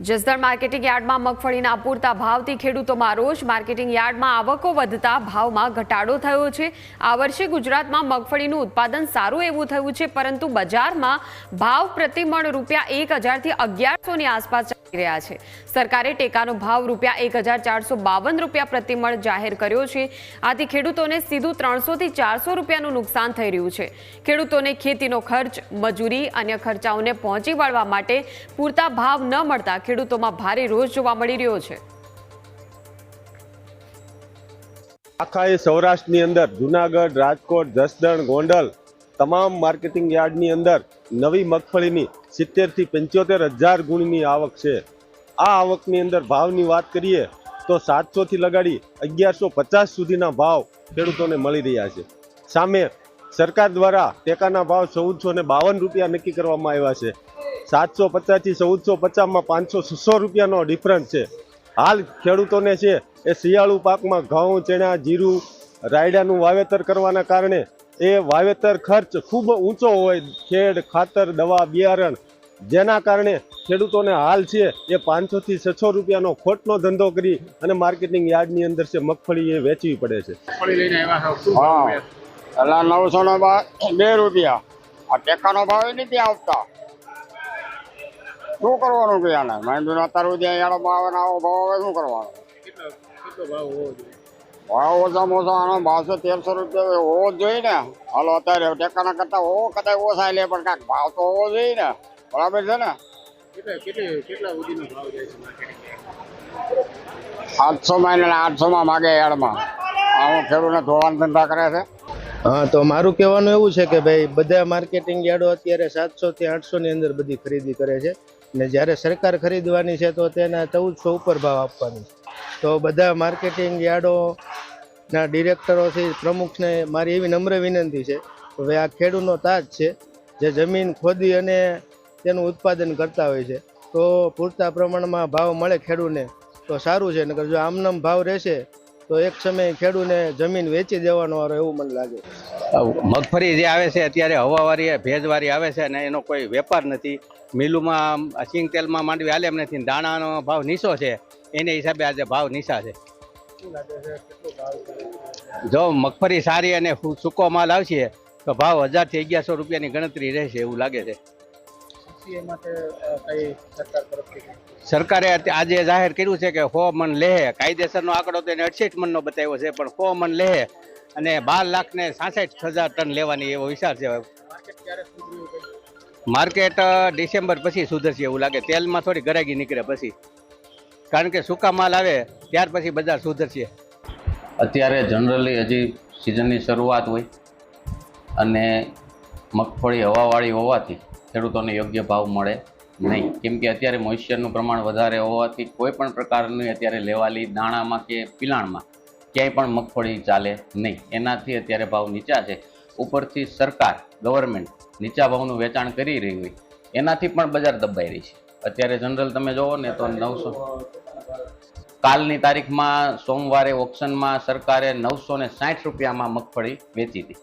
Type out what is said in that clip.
Jasdan marketing યાર્ડમાં મગફળીના પૂરતા ભાવથી ખેડૂતોમાં રોષ. માર્કેટિંગ યાર્ડમાં આવકો વધતા ભાવમાં ઘટાડો થયો છે. આ વર્ષે ગુજરાતમાં મગફળીનું ઉત્પાદન સારું એવું થયું છે, પરંતુ બજારમાં ભાવ પ્રતિમણ રૂપિયા એક હજારથી અગિયારસોની આસપાસ ચાલી રહ્યા છે. સરકારે ટેકાનો ભાવ રૂપિયા એક હજાર ચારસો બાવન રૂપિયા પ્રતિમણ જાહેર કર્યો છે. આથી ખેડૂતોને સીધું ત્રણસોથી ચારસો રૂપિયાનું નુકસાન થઈ રહ્યું છે. ખેડૂતોને ખેતીનો ખર્ચ, મજૂરી, અન્ય ખર્ચાઓને પહોંચી વળવા માટે પૂરતા ભાવ ન મળતા ખેડૂતોમાં ભારે રોષ જોવા મળી રહ્યો છે. આખા એ સૌરાષ્ટ્રની અંદર જુનાગઢ, રાજકોટ, જસદણ, ગોંડલ તમામ માર્કેટિંગ યાર્ડની અંદર નવી મગફળીની સિત્તેરથી પંચોતેર હજાર ગુણની આવક છે. આ આવકની અંદર ભાવની વાત કરીએ તો સાતસોથી લગાડી અગિયારસો પચાસ સુધીના ભાવ ખેડૂતોને મળી રહ્યા છે. સામે સરકાર દ્વારા ટેકાના ભાવ ચૌદસો ને બાવન રૂપિયા નક્કી કરવામાં આવ્યા છે. સાતસો પચાસથી ચૌદસો પચાસમાં પાંચસો છસો રૂપિયાનો ડિફરન્સ છે. હાલ ખેડૂતોને છે એ શિયાળુ પાકમાં ઘઉં ચણા જીરું રાયડાનું વાવેતર કરવાના કારણે એ વાવેતર ખર્ચ ખૂબ ઊંચો હોય. ખેડ ખાતર દવા બિયારણ જેના કારણે ખેડૂતોને હાલ છે એ પાંચસોથી છસો રૂપિયાનો ખોટનો ધંધો કરી અને માર્કેટિંગ યાર્ડની અંદર છે મગફળી એ વેચવી પડે છે. હા. નવસો નો બે રૂપિયા. આ ટેકાનો ભાવ નથી આવતા. શું કરવાનું કે આને? માંડવીનો અત્યારે જ્યાં અહીંયા ભાવ ના આવો ભાવ હવે શું કરવાનો? ભાવ હોવો જોઈએ? ભાવ ઓછામાં ઓછા આનો ભાવ તેરસો રૂપિયા હોવો જ જોઈએ ને. હાલો અત્યારે ટેકાના કરતા હોવો કદાચ ઓછા લે પણ કાંઈક ભાવ તો હોવો જોઈએ ને. બરાબર છે ને? કેટલા કેટલી કેટલા સુધીનો ભાવ જાય છે માર્કેટિંગ આઠસો માં ને આઠસો માં માગે યાર્ડમાં. આવું ખેડૂતને ધોવાણ ધંધા કરે છે. હા તો મારું કહેવાનું એવું છે કે ભાઈ બધા માર્કેટિંગ યાર્ડો અત્યારે સાતસો થી આઠસો ની અંદર બધી ખરીદી કરે છે. ને જ્યારે સરકાર ખરીદવાની છે તો તેના ચૌદસો ઉપર ભાવ આપવાની તો બધા માર્કેટિંગ યાર્ડોના ડિરેક્ટરોથી પ્રમુખને મારી એવી નમ્ર વિનંતી છે ભાઈ આ ખેડૂતનો તાજ છે, જે જમીન ખોદી અને તેનું ઉત્પાદન કરતા હોય છે. તો પૂરતા પ્રમાણમાં ભાવ મળે ખેડૂને તો સારું છે, નકર જો આમનામ ભાવ રહેશે તો એક સમયે ખેડૂને જમીન વેચી દેવાનો એવું મને લાગે મગફળી જે આવે છે, અત્યારે હવાવાળી ભેજવાળી આવે છે અને એનો કોઈ વેપાર નથી. મિલુમાં સિંગ તેલમાં માંડવી હાલે એમ નથી. દાણાનો ભાવ નીચો છે. એને હિસાબે આજે ભાવ નીચા છે. જો મગફળી સારી અને સૂકો માલ આવશે, તો ભાવ હજારથી અગિયારસો રૂપિયાની ગણતરી રહેશે એવું લાગે છે? સરકારે આજે જાહેર કર્યું છે કે સો મન લેહે. કાયદેસરનો આંકડો તો એને અડસઠ મનનો બતાવ્યો છે, પણ સો મન લેહે. અને બાર લાખ ને સાસઠ હજાર ટન લેવાની એવો વિચાર છે. માર્કેટ ડિસેમ્બર પછી સુધરશે એવું લાગે. તેલમાં થોડી ગરાગી નીકળે પછી. કારણ કે સૂકા માલ આવે, ત્યાર પછી બજાર સુધરશે. અત્યારે જનરલી હજી સિઝનની શરૂઆત હોય અને મગફળી, હવાવાળી હોવાથી ખેડૂતોને યોગ્ય ભાવ મળે નહીં. કેમ કે અત્યારે મોઇશ્ચરનું પ્રમાણ વધારે હોવાથી કોઈ પણ પ્રકારની અત્યારે લેવાલી દાણામાં કે પિલાણમાં ક્યાંય પણ મગફળી ચાલે નહીં. એનાથી અત્યારે ભાવ નીચા છે. ઉપરથી સરકાર ગવર્મેન્ટ નીચા ભાવનું વેચાણ કરી રહી હોય. એનાથી પણ બજાર દબાઈ રહી છે. અત્યારે જનરલ તમે જોવો ને તો નવસો કાલની તારીખમાં સોમવારે ઓપ્શનમાં સરકારે નવસો ને સાઠ રૂપિયામાં મગફળી વેચી હતી.